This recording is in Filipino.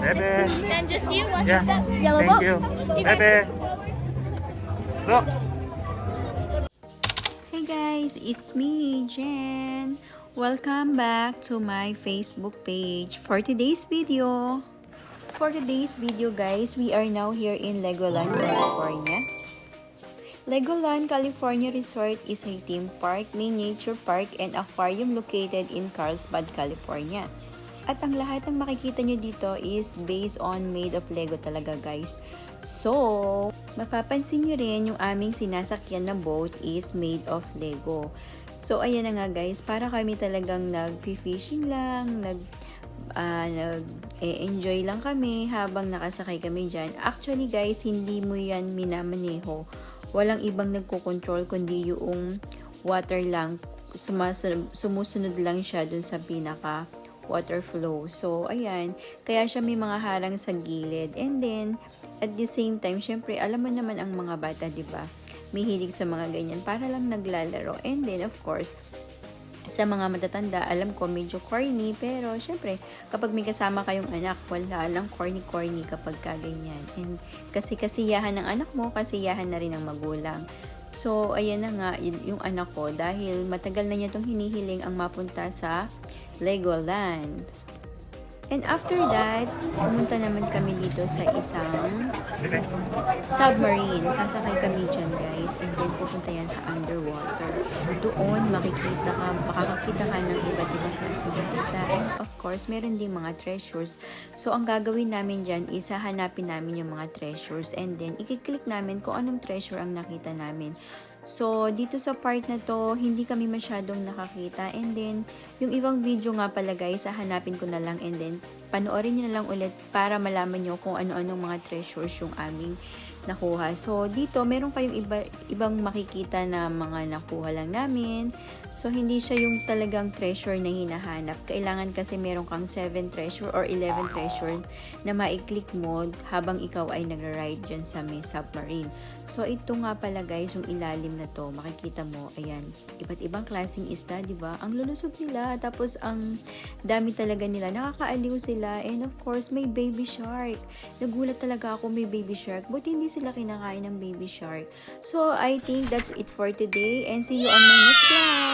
Bebe. Then just you watch Yeah. that yellow Thank book. you. Bebe. Look. Hey guys, it's me, Jen. Welcome back to my Facebook page for today's video. For today's video guys, we are now here in Legoland, California. Legoland California Resort is a theme park, main nature park, and aquarium located in Carlsbad, California. At ang lahat ng makikita nyo dito is based on made of Lego talaga guys. So, mapapansin nyo rin yung aming sinasakyan na boat is made of Lego. So, ayan na nga guys, para kami talagang nag-fishing lang, nag ah, nag-enjoy lang kami habang nakasakay kami dyan. Actually guys, hindi mo yan minamaneho. Walang ibang nagko-control kundi yung water lang. Sumasunod, sumusunod lang siya dun sa pinaka water flow. So, ayan. Kaya siya may mga harang sa gilid. And then, at the same time, syempre, alam mo naman ang mga bata, di ba? May hilig sa mga ganyan para lang naglalaro. And then, of course, sa mga matatanda, alam ko medyo corny, pero syempre, kapag may kasama kayong anak, wala lang corny-corny kapag kaganyan. And kasi kasiyahan ng anak mo, kasiyahan na rin ng magulang. So, ayan na nga, yun- yung anak ko, dahil matagal na niya itong hinihiling ang mapunta sa Legoland. And after that, pumunta naman kami dito sa isang submarine. Sasakay kami dyan, guys. And then, pupunta yan sa underwater. Doon, makikita ka, makakakita ka ng iba't ibang klase ng isda. And of course, meron din mga treasures. So, ang gagawin namin dyan is hahanapin namin yung mga treasures. And then, ikiklik namin kung anong treasure ang nakita namin. So, dito sa part na to, hindi kami masyadong nakakita. And then, yung ibang video nga pala guys, hahanapin ko na lang. And then, panoorin nyo na lang ulit para malaman nyo kung ano-anong mga treasures yung aming nakuha. So, dito, meron kayong iba, ibang makikita na mga nakuha lang namin. So, hindi siya yung talagang treasure na hinahanap. Kailangan kasi meron kang 7 treasure or 11 treasure na ma-click mo habang ikaw ay nagra-ride dyan sa may submarine. So, ito nga pala guys, yung ilalim na to, makikita mo, ayan, iba't ibang klaseng isda, di ba? Ang lulusog nila, tapos ang dami talaga nila, nakakaaliw sila, and of course, may baby shark. Nagulat talaga ako may baby shark, buti hindi sila kinakain ng baby shark. So, I think that's it for today, and see you on my next vlog!